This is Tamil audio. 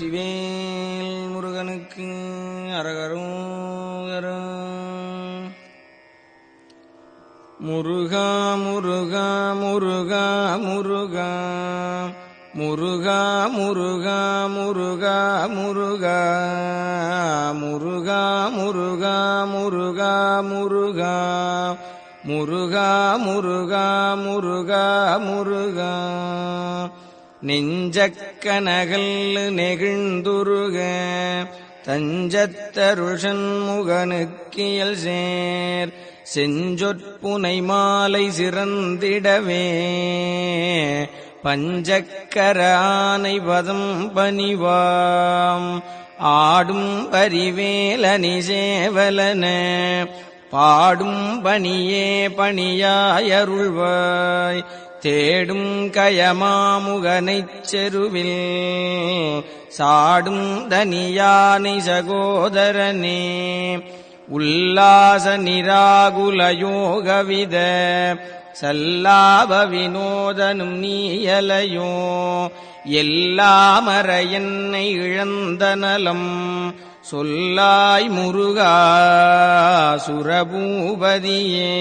வெற்றிவேல் முருகனுக்கு அரகரும் முருகா முருகா முருகா முருகா முருகா முருகா முருகா முருகா முருகா முருகா முருகா முருகா முருகா முருகா முருகா முருகா நெஞ்சக்கனகல் நெகிழ்ந்துருக தஞ்சத்தருஷன் முகனுக்கியல் சேர் செஞ்சொற்புனை மாலை சிறந்திடவே பஞ்சக்கரானை பதம் பணிவாம் ஆடும் பரிவேலனி சேவலன பாடும் பணியே பணியாயருள்வாய் தேடும் கயமாமுகனைச் செருவில் சாடும் தனியானை சகோதரனே உல்லாச நிராகுலயோகவித சல்லாப வினோதனும் நீயலையோ எல்லாமற என்னை இழந்த நலம் சொல்லாய் முருகா சுரபூபதியே.